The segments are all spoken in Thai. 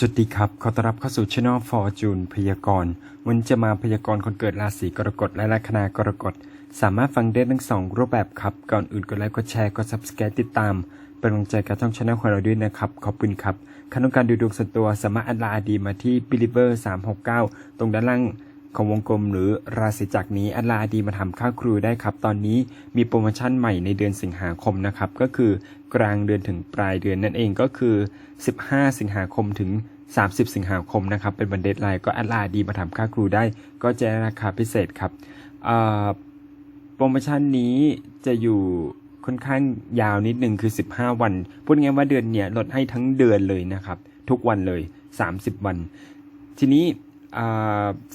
สวัสดีครับ ขอต้อนรับเข้าสู่ช anel Fortune พยากรณ์ วันจะมาพยากรณ์คนเกิดราศีกรกฎและลัคนากรกฎ สามารถฟังได้ทั้งสองรูปแบบครับ ก่อนอื่นกดไลค์ กดแชร์ กด subscribe ติดตาม เป็นกำลังใจกับช่องช anel ของเราด้วยนะครับ ขอบคุณครับใครต้องการดูดวงส่วนตัวสามารถอัดลาอดีมาที่ believer 369 ตรงด้านล่าง ของวงกลมหรือราศีจักรนี้อัลลาดีมาทำค่าครูได้ครับ ตอนนี้มีโปรโมชั่นใหม่ในเดือนสิงหาคมนะครับ ก็คือกลางเดือนถึงปลายเดือนนั่นเองก็คือ 15 สิงหาคมถึง 30 สิงหาคมนะครับ เป็นวันเดทไลน์ก็อัลลาดีมาทำค่าครูได้ ก็จะราคาพิเศษครับโปรโมชั่นนี้จะอยู่ค่อนข้างยาวนิดนึงคือ 15 วัน พูดง่ายว่าเดือนเนี้ยลดให้ทั้งเดือนเลยนะครับ ทุกวันเลย 30 วัน ทีนี้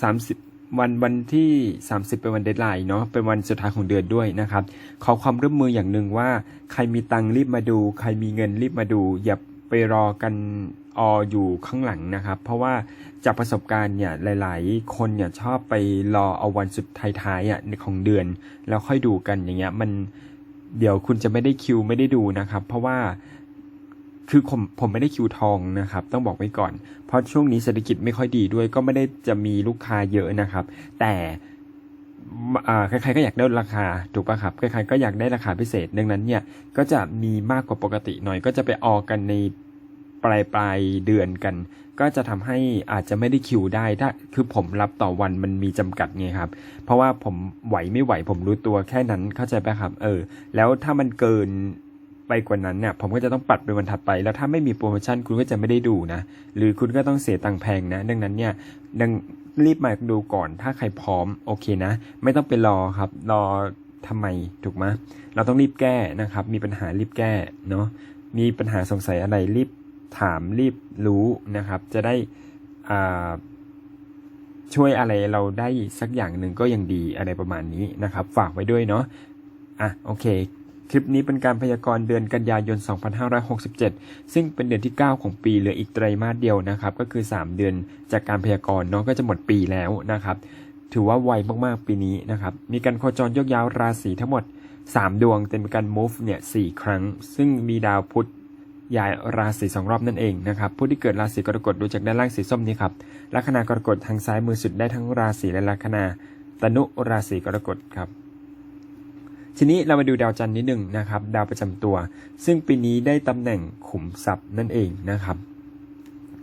สามสิบวันวันที่ 30 เป็นวันเดทไลน์เนาะเป็นวันสุดท้ายของเดือนด้วยนะครับ ขอความร่วมมืออย่างหนึ่งว่า ใครมีตังรีบมาดู ใครมีเงินรีบมาดู อย่าไปรอกันอออยู่ข้างหลังนะครับ เพราะว่าจากประสบการณ์เนี่ยหลาย ๆ คนเนี่ยชอบไปรอเอาวันสุดท้ายๆอะของเดือน แล้วค่อยดูกันอย่างเงี้ยมันเดี๋ยวคุณจะไม่ได้คิวไม่ได้ดูนะครับ เพราะว่า คือผมผมไม่ได้คิวทองนะครับ ต้องบอกไว้ก่อน เพราะช่วงนี้เศรษฐกิจไม่ค่อยดีด้วย ก็ไม่ได้จะมีลูกค้าเยอะนะครับ แต่ใครๆก็อยากได้ราคาถูกป่ะครับใครๆก็อยากได้ราคาพิเศษ ดังนั้นเนี่ยก็จะมีมากกว่าปกติหน่อย ก็จะไปออกกันในปลายปลายเดือนกัน ก็จะทำให้อาจจะไม่ได้คิวได้ถ้าคือผมรับต่อวันมันมีจำกัดไงครับ เพราะว่าผมไหวไม่ไหวผมรู้ตัวแค่นั้นเข้าใจปะครับ เออ แล้วถ้ามันเกิน ไปกว่านั้นเนี่ยผมก็จะต้องปัดเป็นวันถัดไป แล้วถ้าไม่มีโปรโมชั่นคุณก็จะไม่ได้ดูนะ หรือคุณก็ต้องเสียตังค์แพงนะ ดังนั้นเนี่ยดังรีบมาดูก่อน ถ้าใครพร้อมโอเคนะ ไม่ต้องไปรอครับ รอทำไมถูกไหมเราต้องรีบแก้นะครับ มีปัญหารีบแก้เนาะมีปัญหาสงสัยอะไรรีบถามรีบรู้นะครับ จะได้อ่าช่วยอะไรเราได้สักอย่างหนึ่งก็ยังดีอะไรประมาณนี้นะครับ ฝากไว้ด้วยเนาะอะโอเค คลิปนี้เป็นการพยากรณ์เดือนกันยายน 2567 ซึ่งเป็นเดือนที่ 9 ของปีเหลืออีกไตรมาสเดียวนะครับ ก็คือ 3 เดือนจากการพยากรณ์เนาะก็จะหมดปีแล้วนะครับ ถือว่าไวมากๆปีนี้นะครับ มีการโคจรยกย้าวราศีทั้งหมด 3 ดวงแต่มีการ move เนี่ยสครั้ง ซึ่งมีดาวพุธย้ายราศีสองรอบนั่นเองนะครับ ผู้ที่เกิดราศีกรกฎดูจากด้านล่างสีส้มนี้ครับลัคนากรกฎทางซ้ายมือสุดได้ทั้งราศีและลัคนาตนุราศีกรกฎครับ ทีนี้เรามาดูดาวจันทร์นิดหนึ่งนะครับ ดาวประจำตัว ซึ่งปีนี้ได้ตำแหน่งขุมทรัพย์นั่นเองนะครับ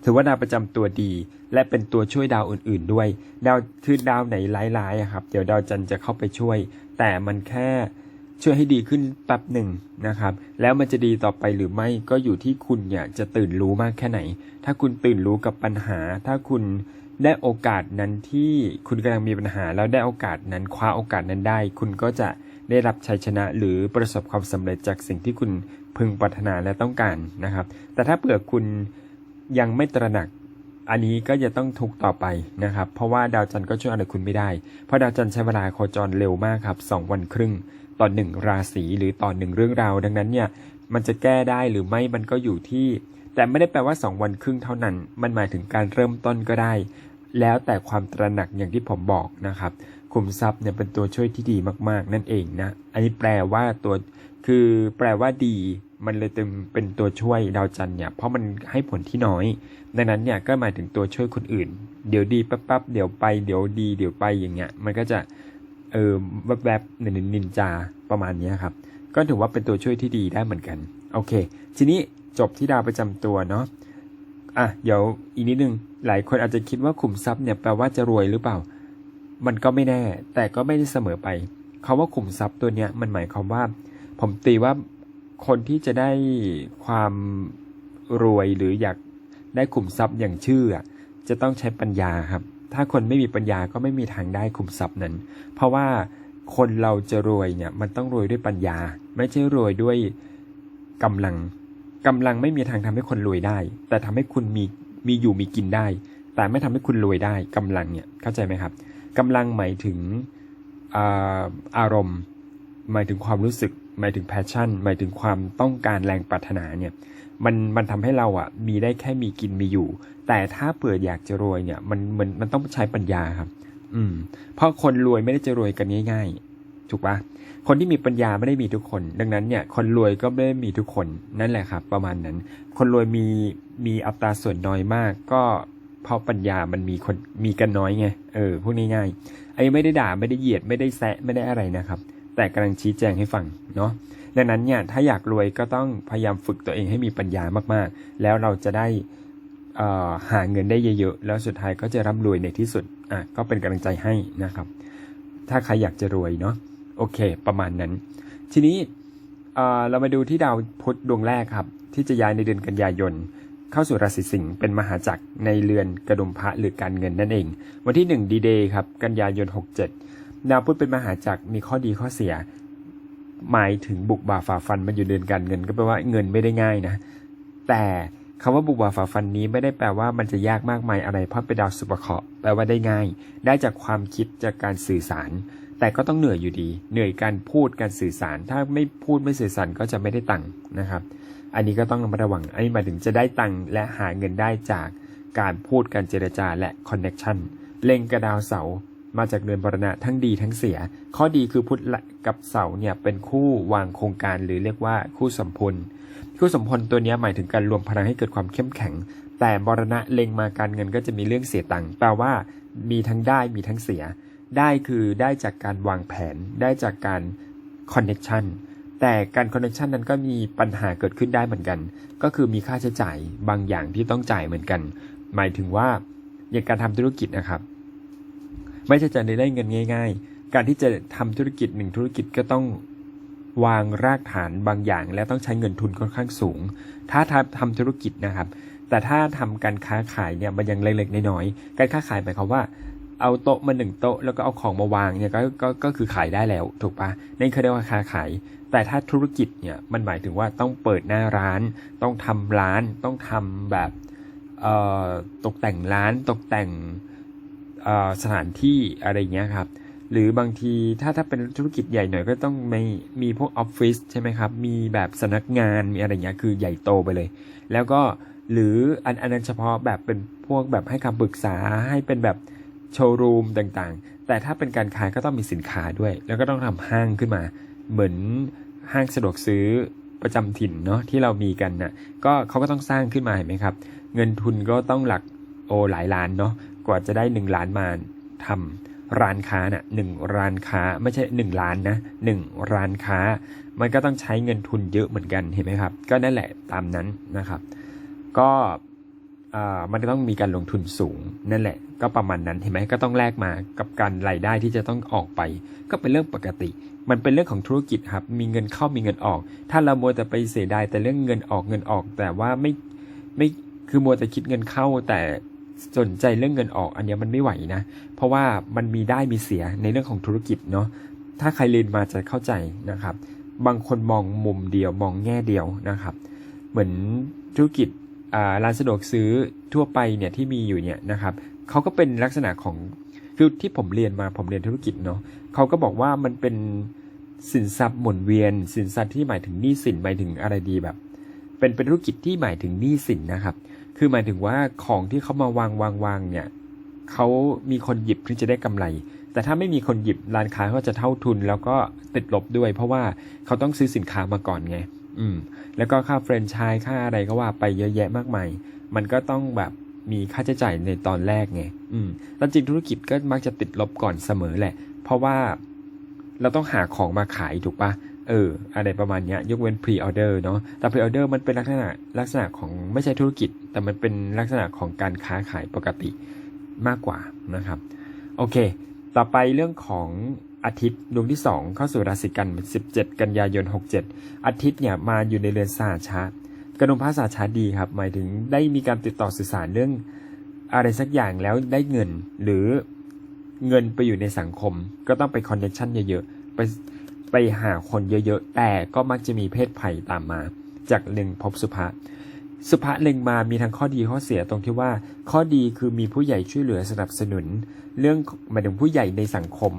ถือว่าดาวประจำตัวดี และเป็นตัวช่วยดาวอื่น ๆ ด้วย ดาวคือดาวไหนร้ายๆครับ เดี๋ยวดาวจันทร์จะเข้าไปช่วย แต่มันแค่ช่วยให้ดีขึ้นแป๊บหนึ่งนะครับ แล้วมันจะดีต่อไปหรือไม่ก็อยู่ที่คุณเนี่ยจะตื่นรู้มากแค่ไหน ถ้าคุณตื่นรู้กับปัญหา ถ้าคุณได้โอกาสนั้นที่คุณกำลังมีปัญหา แล้วได้โอกาสนั้นคว้าโอกาสนั้นได้ คุณก็จะ ได้รับชัยชนะหรือประสบความสำเร็จจากสิ่งที่คุณพึงปรารถนาและต้องการนะครับ แต่ถ้าเผื่อคุณยังไม่ตระหนักอันนี้ก็จะต้องทุกต่อไปนะครับ เพราะว่าดาวจันทร์ก็ช่วยอะไรคุณไม่ได้ เพราะดาวจันทร์ใช้เวลาโคจรเร็วมากครับสองวันครึ่ง ต่อหนึ่งราศีหรือต่อหนึ่งเรื่องราว ดังนั้นเนี่ยมันจะแก้ได้หรือไม่มันก็อยู่ที่ แต่ไม่ได้แปลว่า 2 วันครึ่งเท่านั้น มันหมายถึงการเริ่มต้นก็ได้ แล้วแต่ความตระหนักอย่างที่ผมบอกนะครับขุมทรัพย์เนี่ยเป็นตัวช่วยที่ดีมากๆ นั่นเองนะ อันนี้แปลว่าตัวคือแปลว่าดี มันเลยเป็นเป็นตัวช่วยดาวจันทร์เนี่ย เพราะมันให้ผลที่น้อย ดังนั้นเนี่ยก็หมายถึงตัวช่วยคนอื่น เดี๋ยวดีปั๊บๆเดี๋ยวไปเดี๋ยวดีเดี๋ยวไปอย่างเงี้ย มันก็จะเออแวบๆนินนินจาประมาณนี้ครับ ก็ถือว่าเป็นตัวช่วยที่ดีได้เหมือนกัน โอเค ทีนี้จบที่ดาวประจำตัวเนาะ อะ เดี๋ยวอีกนิดนึง หลายคนอาจจะคิดว่าขุมทรัพย์เนี่ยแปลว่าจะรวยหรือเปล่า มันก็ไม่แน่ แต่ก็ไม่ได้เสมอไปคาว่าขุมทรัพย์ตัวเนี้ยมันหมายความว่า ผมตีว่าคนที่จะได้ความรวยหรืออยากได้ขุมทรัพย์อย่างชื่อ จะต้องใช้ปัญญาครับ ถ้าคนไม่มีปัญญาก็ไม่มีทางได้ขุมทรัพย์นั้น เพราะว่าคนเราจะรวยเนี่ยมันต้องรวยด้วยปัญญา ไม่ใช่รวยด้วยกำลังกำลังไม่มีทางทำให้คนรวยได้ แต่ทำให้คุณมี มีอยู่มีกินได้ แต่ไม่ทำให้คุณรวยได้กำลังเนี่ยเข้าใจไหมครับกำลังหมายถึงอารมณ์ หมายถึงความรู้สึก หมายถึงแพชชั่น หมายถึงความต้องการแรงปรารถนาเนี่ยมันมันทำให้เราอะมีได้แค่มีกินมีอยู่ แต่ถ้าเปิดอยากจะรวยเนี่ย มันมันมันต้องใช้ปัญญาครับ อืม เพราะคนรวยไม่ได้จะรวยกันง่าย ๆ ถูกปะ คนที่มีปัญญาไม่ได้มีทุกคน ดังนั้นเนี่ยคนรวยก็ไม่ได้มีทุกคนนั่นแหละครับ ประมาณนั้น คนรวยมีมีอัตราส่วนน้อยมาก ก็เพราะปัญญามันมีคนมีกันน้อยไงเออพูดง่ายๆอันนี้ไม่ได้ด่าไม่ได้เหยียดไม่ได้แซะไม่ได้อะไรนะครับ แต่กำลังชี้แจงให้ฟังเนาะดังนั้นเนี่ยถ้าอยากรวยก็ต้องพยายามฝึกตัวเองให้มีปัญญามากๆ แล้วเราจะได้หาเงินได้เยอะๆ แล้วสุดท้ายก็จะร่ำรวยในที่สุดอะก็เป็นกำลังใจให้นะครับ ถ้าใครอยากจะรวยเนาะ โอเค ประมาณนั้น ทีนี้เรามาดูที่ดาวพุธดวงแรกครับ ที่จะย้ายในเดือนกันยายน เข้าสู่ราศีสิงห์เป็นมหาจักรในเรือนกระดุมพระหรือการเงินนั่นเอง วันที่ 1 ดีเดย์ครับ กันยายน 67 ดาวพุธเป็นมหาจักรมีข้อดีข้อเสีย หมายถึงบุกบ่าฝ่าฟันมันอยู่เดือนการเงินก็แปลว่าเงินไม่ได้ง่ายนะ แต่คำว่าบุกบ่าฝ่าฟันนี้ไม่ได้แปลว่ามันจะยากมากมายอะไรเพราะเป็นดาวสุภเคราะห์แปลว่าได้ง่าย ได้จากความคิดจากการสื่อสาร แต่ก็ต้องเหนื่อยอยู่ดี เหนื่อยการพูดการสื่อสาร ถ้าไม่พูดไม่สื่อสารก็จะไม่ได้ตังค์นะครับ อันนี้ก็ต้องระมัดระวัง อันนี้หมายถึงจะได้ตังค์และหาเงินได้จากการพูดการเจรจาและคอนเน็ชันเล็งกระดาวเสามาจากเดือนบรณะทั้งดีทั้งเสีย ข้อดีคือพุธกับเสาเนี่ยเป็นคู่วางโครงการหรือเรียกว่าคู่สมพลคู่สมพลตัวนี้หมายถึงการรวมพลังให้เกิดความเข้มแข็ง แต่บรณะเล็งมาการเงินก็จะมีเรื่องเสียตังค์แปลว่ามีทั้งได้มีทั้งเสีย ได้คือได้จากการวางแผนได้จากการคอนเน็ชันแต่การคอนเน็ชันนั้นก็มีปัญหาเกิดขึ้นได้เหมือนกัน ก็คือมีค่าใช้จ่ายบางอย่างที่ต้องจ่ายเหมือนกัน หมายถึงว่าอย่างการทำธุรกิจนะครับ ไม่ใช่จะได้เงินง่าย ๆ การที่จะทำธุรกิจหนึ่งธุรกิจก็ต้องวางรากฐานบางอย่าง และต้องใช้เงินทุนค่อนข้างสูง ถ้าทำทำธุรกิจนะครับ แต่ถ้าทำการค้าขายเนี่ยมันยังเล็กๆน้อยๆการค้าขายหมายความว่า เอาโต๊ะมาหนึ่งโต๊ะแล้วก็เอาของมาวางเนี่ยก็ก็ก็คือขายได้แล้วถูกปะนั่นคือเรียกว่าค้าขาย แต่ถ้าธุรกิจเนี่ยมันหมายถึงว่าต้องเปิดหน้าร้าน ต้องทำร้านต้องทำแบบเอ่อตกแต่งร้านตกแต่งเอ่อสถานที่อะไรเงี้ยครับ หรือบางทีถ้าถ้าเป็นธุรกิจใหญ่หน่อยก็ต้องมีมีพวกออฟฟิศใช่ไหมครับ มีแบบสนักงานมีอะไรเงี้ยคือใหญ่โตไปเลย แล้วก็หรืออันอันนั้นเฉพาะแบบเป็นพวกแบบให้คำปรึกษาให้เป็นแบบ โชว์รูมต่างๆ แต่ถ้าเป็นการขายก็ต้องมีสินค้าด้วย แล้วก็ต้องทำห้างขึ้นมา เหมือนห้างสะดวกซื้อประจำถิ่นเนาะที่เรามีกันนะ่ะก็เขาก็ต้องสร้างขึ้นมาเห็นไหมครับ เงินทุนก็ต้องหลักโอหลายล้านเนาะกว่าจะได้หนึ่งล้านมาทำร้านค้าน่ะหนึ่งร้านค้าไม่ใช่หนึ่งล้านนะหนึ่งร้านค้า มันก็ต้องใช้เงินทุนเยอะเหมือนกันเห็นไหมครับ ก็นั่นแหละตามนั้นนะครับ ก็ มันก็ต้องมีการลงทุนสูงนั่นแหละ ก็ประมาณนั้นเห็นไหมก็ต้องแลกมากับการรายได้ที่จะต้องออกไป ก็เป็นเรื่องปกติ มันเป็นเรื่องของธุรกิจครับ มีเงินเข้ามีเงินออก ถ้าเรามัวแต่ไปเสียดายแต่เรื่องเงินออกเงินออก แต่ว่าไม่ไม่คือมัวแต่คิดเงินเข้าแต่สนใจเรื่องเงินออกอันนี้มันไม่ไหวนะ เพราะว่ามันมีได้มีเสียในเรื่องของธุรกิจเนาะถ้าใครเรียนมาจะเข้าใจนะครับ บางคนมองมุมเดียวมองแง่เดียวนะครับ เหมือนธุรกิจ ร้านสะดวกซื้อทั่วไปเนี่ยที่มีอยู่เนี่ยนะครับเขาก็เป็นลักษณะของคือที่ผมเรียนมาผมเรียนธุรกิจเนาะเขาก็บอกว่ามันเป็นสินทรัพย์หมุนเวียน สินทรัพย์ที่หมายถึงหนี้สินหมายถึงอะไรดีแบบ เป็นเป็นธุรกิจที่หมายถึงหนี้สินนะครับ คือหมายถึงว่าของที่เขามาวางวางวางเนี่ยเขามีคนหยิบถึงจะได้กำไร แต่ถ้าไม่มีคนหยิบร้านค้าก็จะเท่าทุน แล้วก็ติดลบด้วย เพราะว่าเขาต้องซื้อสินค้ามาก่อนไง อืม แล้วก็ค่าแฟรนไชส์ค่าอะไรก็ว่าไปเยอะแยะมากมาย มันก็ต้องแบบมีค่าใช้จ่ายในตอนแรกไง อืม แล้วจริงธุรกิจก็มักจะติดลบก่อนเสมอแหละ เพราะว่าเราต้องหาของมาขายถูกปะเออ อะไรประมาณนี้ยยกเว้นพรีออเดอร์เนาะ แต่พรีออเดอร์มันเป็นลักษณะลักษณะของไม่ใช่ธุรกิจ แต่มันเป็นลักษณะของการค้าขายปกติมากกว่านะครับ โอเค ต่อไปเรื่องของ อาทิตย์ดวงที่ 2 เข้าสู่ราศีกัน 17 กันยายน 67 อาทิตย์เนี่ยมาอยู่ในเรือนสหชาติกระดุมพระสหชาติดีครับ หมายถึงได้มีการติดต่อสื่อสารเรื่องอะไรสักอย่างแล้วได้เงินหรือเงินไปอยู่ในสังคม ก็ต้องไปคอนเนคชั่นเยอะๆ ไปไปหาคนเยอะๆ แต่ก็มักจะมีเพศภัยตามมา จากเล็งพบสุภะสุภะเล็งมามีทั้งข้อดีข้อเสียตรงที่ว่า ข้อดีคือมีผู้ใหญ่ช่วยเหลือสนับสนุน เรื่องหมายถึงผู้ใหญ่ในสังคม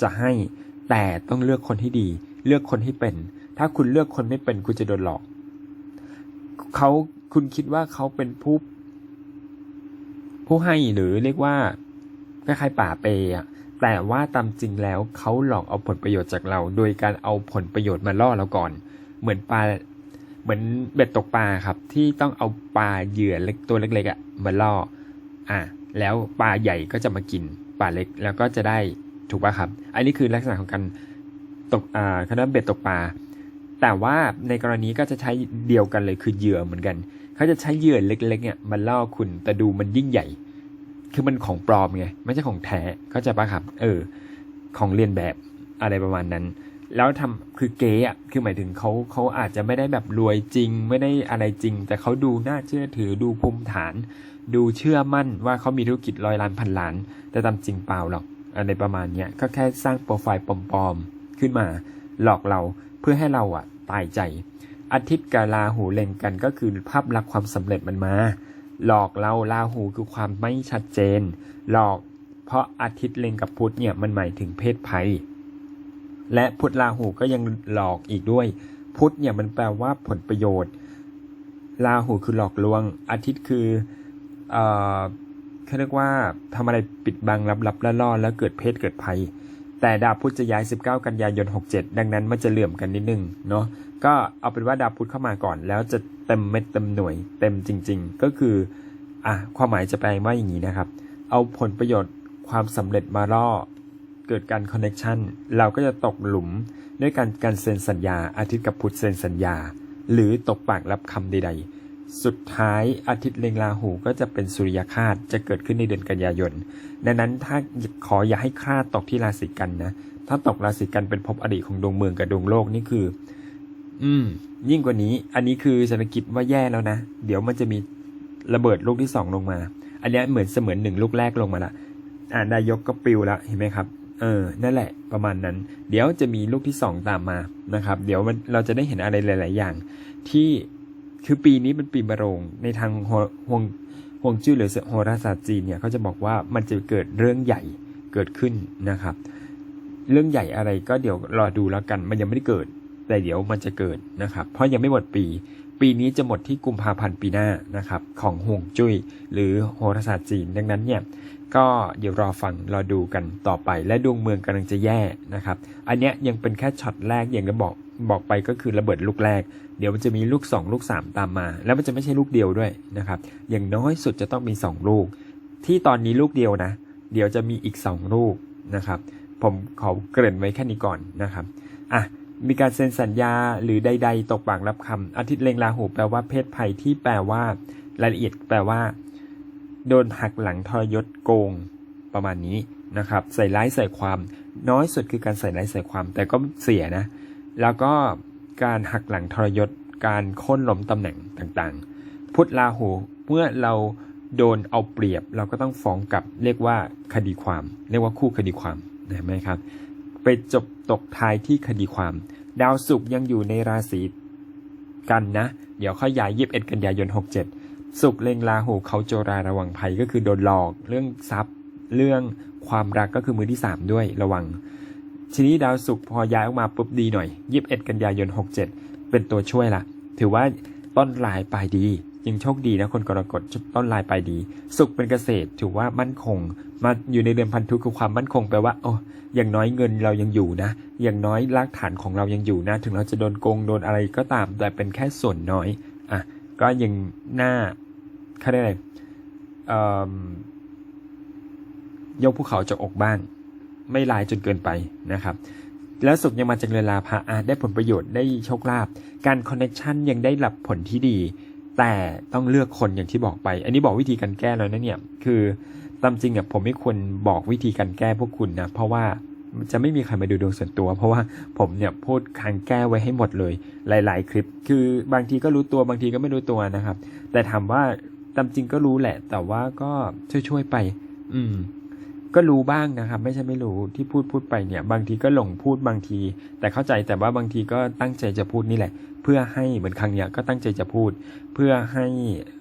จะให้ แต่ต้องเลือกคนที่ดี เลือกคนที่เป็น ถ้าคุณเลือกคนไม่เป็นคุณจะโดนหลอกเขาคุณคิดว่าเขาเป็นผู้ผู้ให้หรือเรียกว่าคล้ายๆป่าเปย์อะแต่ว่าตามจริงแล้วเขาหลอกเอาผลประโยชน์จากเรา โดยการเอาผลประโยชน์มาล่อเราก่อน เหมือนปลาเหมือนเบ็ดตกปลาครับ ที่ต้องเอาปลาเหยื่อเล็กตัวเล็กๆอะ่ะมาล่อ อะแล้วปลาใหญ่ก็จะมากินปลาเล็กแล้วก็จะได้ ถูกป่ะครับ อันนี้คือลักษณะของการตกอ่าคณะเบ็ดตกปลา แต่ว่าในกรณีก็จะใช้เดียวกันเลยคือเหยื่อเหมือนกัน เขาจะใช้เหยื่อเล็ก ๆ เนี่ยมาล่อคุณแต่ดูมันยิ่งใหญ่ คือมันของปลอมไงไม่ใช่ของแท้เข้าใจปะครับ เออ ของเรียนแบบอะไรประมาณนั้น แล้วทำคือเก๋อะคือหมายถึงเขาเขาอาจจะไม่ได้แบบรวยจริง ไม่ได้อะไรจริง แต่เขาดูน่าเชื่อถือดูภูมิฐาน ดูเชื่อมั่นว่าเขามีธุรกิจร้อยล้านพันล้าน แต่ตามจริงเปล่าหรอก อะไรประมาณเนี้ยก็แค่สร้างโปรไฟล์ปลอมๆ ขึ้นมาหลอกเราเพื่อให้เราอะตายใจ อาทิตย์กับราหูเล็งกันก็คือภาพลักษณ์ความสำเร็จมันมา หลอกเราราหูคือความไม่ชัดเจน หลอกเพราะอาทิตย์เล็งกับพุธเนี่ยมันหมายถึงเพศภัย และพุธราหูก็ยังหลอกอีกด้วย พุธเนี่ยมันแปลว่าผลประโยชน์ราหูคือหลอกลวง อาทิตย์คืออ เขาเรียกว่าทำอะไรปิดบังลับๆล่อแล้วเกิดเพศเกิดภัย แต่ดาวพุธจะย้าย 19 กันยายน 67 ดังนั้นมันจะเหลื่อมกันนิดนึงเนาะก็เอาเป็นว่าดาวพุธเข้ามาก่อน แล้วจะเต็มเม็ดเต็มหน่วยเต็มจริง ๆ ก็คืออะความหมายจะแปลว่าอย่างนี้นะครับ เอาผลประโยชน์ความสำเร็จมาล่อเกิดการคอนเน็ชันเราก็จะตกหลุมด้วยการการเซ็นสัญญาอาทิตย์กับพุธเซ็นสัญญา หรือตกปากรับคำใดๆ สุดท้ายอาทิตย์เล็งราหูก็จะเป็นสุริยคาตจะเกิดขึ้นในเดือนกันยายน ดังนั้นถ้าขออย่าให้คลาดตกที่ราศีกันนะ ถ้าตกราศีกันเป็นภพอดีตของดวงเมืองกับดวงโลกนี่คือ อืม ยิ่งกว่านี้ อันนี้คือเศรษฐกิจว่าแย่แล้วนะ เดี๋ยวมันจะมีระเบิดลูกที่สองลงมา อันนี้เหมือนเสมือนหนึ่งลูกแรกลงมาละอ่านายกก็ปลิวล้วเห็นไหมครับเออ นั่นแหละ ประมาณนั้น เดี๋ยวจะมีลูกที่สองตามมา นะครับ เดี๋ยวมันเราจะได้เห็นอะไรหลาย ๆ อย่าง ที่ คือปีนี้เป็นปีมะโรง ในทางฮวงฮวงจุ้ยหรือโหราศาสตร์จีนเนี่ยเขาจะบอกว่ามันจะเกิดเรื่องใหญ่เกิดขึ้นนะครับ เรื่องใหญ่อะไรก็เดี๋ยวรอดูแล้วกัน มันยังไม่ได้เกิด แต่เดี๋ยวมันจะเกิดนะครับ เพราะยังไม่หมดปี ปีนี้จะหมดที่กุมภาพันธ์ปีหน้านะครับของฮวงจุ้ยหรือโหราศาสตร์จีนดังนั้นเนี่ยก็เดี๋ยวรอฟังรอดูกันต่อไป และดวงเมืองกำลังจะแย่นะครับ อันเนี้ยยังเป็นแค่ช็อตแรกอย่างที่บอกบอกไปก็คือระเบิดลูกแรก เดี๋ยวมันจะมีลูก 2 ลูก 3 ตามมา แล้วมันจะไม่ใช่ลูกเดียวด้วยนะครับ อย่างน้อยสุดจะต้องมี 2 ลูก ที่ตอนนี้ลูกเดียวนะ เดี๋ยวจะมีอีก 2 ลูกนะครับ ผมขอเกริ่นไว้แค่นี้ก่อนนะครับอะ มีการเซ็นสัญญาหรือใด ๆ ตกปากรับคำอาทิตย์เล็งราหูแปลว่าเพศภัยที่แปลว่า รายละเอียดแปลว่า โดนหักหลังทรยศโกง ประมาณนี้นะครับ ใส่ร้ายใส่ความ น้อยสุดคือการใส่ร้ายใส่ความ แต่ก็เสียนะ แล้วก็การหักหลังทรยศ การค่นล้มตำแหน่งต่างๆ พุทธลาหูเมื่อเราโดนเอาเปรียบ เราก็ต้องฟ้องกลับเรียกว่าคดีความ เรียกว่าคู่คดีความเห็นไหมครับ ไปจบตกท้ายที่คดีความ ดาวศุกร์ยังอยู่ในราศีกันนะ เดี๋ยวค่อยย้ายยีิบเอ็ดกันยายน 67สุกเล็งราหูเขาโจราระวังภัยก็คือโดนหลอก เรื่องทรัพย์ เรื่องความรักก็คือมือที่ 3 ด้วยระวัง ทีนี้ดาวศุกร์พอย้ายออกมาปุ๊บดีหน่อยยีิบเอ็ดกันยายน 67 เป็นตัวช่วยละถือว่าต้นลายปลายดียังโชคดีนะคนกรกฎต้นลายปลายดี สุกเป็นเกษตรถือว่ามั่นคง มาอยู่ในเดือนพันธุคือความมั่นคงแปลว่าโอ้อย่างน้อยเงินเรายังอยู่นะ อย่างน้อยรากฐานของเรายังอยู่นะ ถึงเราจะโดนโกงโดนอะไรก็ตาม แต่เป็นแค่ส่วนน้อยอะก็ยังหน่าเขาเรียกอะไรยกภูเขาจากอกบ้าง ไม่ลายจนเกินไปนะครับแล้วสุขยังมาจากเรือนลาภะอาจได้ผลประโยชน์ได้โชคลาภการคอนเนคชันยังได้รับผลที่ดี แต่ต้องเลือกคนอย่างที่บอกไป อันนี้บอกวิธีการแก้แล้วนะเนี่ย คือ ตามจริงเนี่ยผมไม่ควรบอกวิธีการแก้พวกคุณนะเพราะว่าจะไม่มีใครมาดูดวงส่วนตัว เพราะว่าผมเนี่ยพูดคางแก้ไว้ให้หมดเลย หลาย ๆ คลิป คือบางทีก็รู้ตัวบางทีก็ไม่รู้ตัวนะครับ แต่ถามว่าตามจริงก็รู้แหละ แต่ว่าก็ช่วยๆไป อืม ก็รู้บ้างนะครับ ไม่ใช่ไม่รู้ที่พูดพูดไปเนี่ย บางทีก็หลงพูดบางที แต่เข้าใจแต่ว่าบางทีก็ตั้งใจจะพูดนี่แหละ เพื่อให้เหมือนครั้งเนี้ยก็ตั้งใจจะพูด เพื่อให้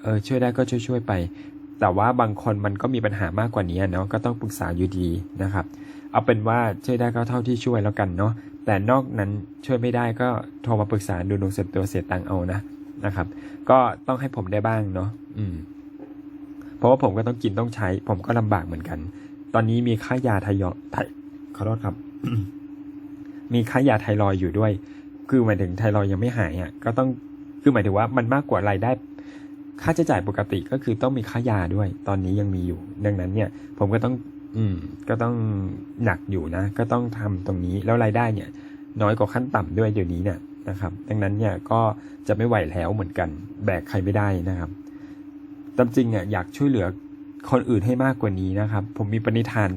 เออช่วยได้ก็ช่วยช่วยไป แต่ว่าบางคนมันก็มีปัญหามากกว่านี้เนาะก็ต้องปรึกษาอยู่ดีนะครับ เอาเป็นว่าช่วยได้ก็เท่าที่ช่วยแล้วกันเนาะแต่นอกนั้นช่วยไม่ได้ก็โทรมาปรึกษาดูดวงส่วนตัวเสียตังเอานะนะครับ ก็ต้องให้ผมได้บ้างเนาะอืมเพราะว่าผมก็ต้องกินต้องใช้ ผมก็ลำบากเหมือนกัน ตอนนี้มีค่ายาไทยอไทยขอโทษครับ มีค่ายาไทรอยอยู่ด้วย คือหมายถึงไทรอยยังไม่หายอะ ก็ต้องคือหมายถึงว่ามันมากกว่ารายได้ ค่าใช้จ่ายปกติก็คือต้องมีค่ายาด้วย ตอนนี้ยังมีอยู่ ดังนั้นเนี่ย ผมก็ต้อง อืม ก็ต้องหนักอยู่นะ ก็ต้องทำตรงนี้ แล้วรายได้เนี่ย น้อยกว่าขั้นต่ำด้วยเดี๋ยวนี้เนี่ยนะครับ ดังนั้นเนี่ยก็จะไม่ไหวแล้วเหมือนกัน แบกใครไม่ได้นะครับตามจริงอะอยากช่วยเหลือคนอื่นให้มากกว่านี้นะครับ ผมมีปณิธาน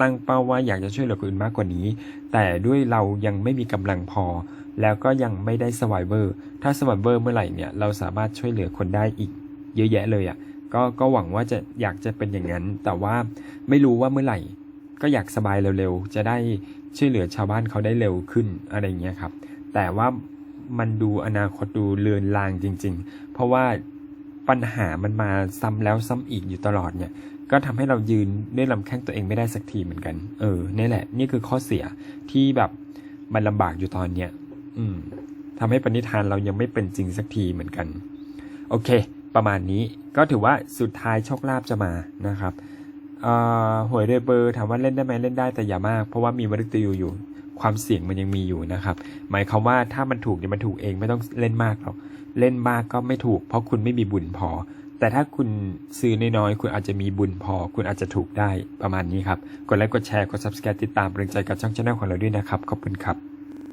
ตั้งเป้าว่าอยากจะช่วยเหลือคนอื่นมากกว่านี้ แต่ด้วยเรายังไม่มีกำลังพอ แล้วก็ยังไม่ได้สวายเวอร์ ถ้าสวายเวอร์เมื่อไหร่เนี่ย เราสามารถช่วยเหลือคนได้อีก เยอะแยะเลยอะก็ก็หวังว่าจะอยากจะเป็นอย่างนั้น แต่ว่าไม่รู้ว่าเมื่อไหร่ ก็อยากสบายเร็วๆ จะได้ช่วยเหลือชาวบ้านเขาได้เร็วขึ้นอะไรอย่างเงี้ยครับ แต่ว่ามันดูอนาคตดูเลือนลางจริง ๆ เพราะว่าปัญหามันมาซ้ำแล้วซ้ำอีกอยู่ตลอดเนี่ย ก็ทำให้เรายืนด้วยลำแข้งตัวเองไม่ได้สักทีเหมือนกัน เออนี่แหละ นี่คือข้อเสียที่แบบมันลำบากอยู่ตอนเนี้ยอืมทำให้ปณิธานเรายังไม่เป็นจริงสักทีเหมือนกัน โอเค ประมาณนี้ก็ถือว่าสุดท้ายโชคลาภจะมานะครับหวยเรเบอร์ถามว่าเล่นได้ไหมเล่นได้แต่อย่ามาก เพราะว่ามีมฤตยูอยู่ความเสี่ยงมันยังมีอยู่นะครับ หมายความว่าถ้ามันถูกเนี่ยมันถูกเองไม่ต้องเล่นมากหรอกเล่นมากก็ไม่ถูก เพราะคุณไม่มีบุญพอ แต่ถ้าคุณซื้อน้อยๆคุณอาจจะมีบุญพอ คุณอาจจะถูกได้ประมาณนี้ครับ กดไลค์กดแชร์กด subscribe ติดตามเป็นกำลังใจกับช่องช anel ของเราด้วยนะครับขอบคุณครับ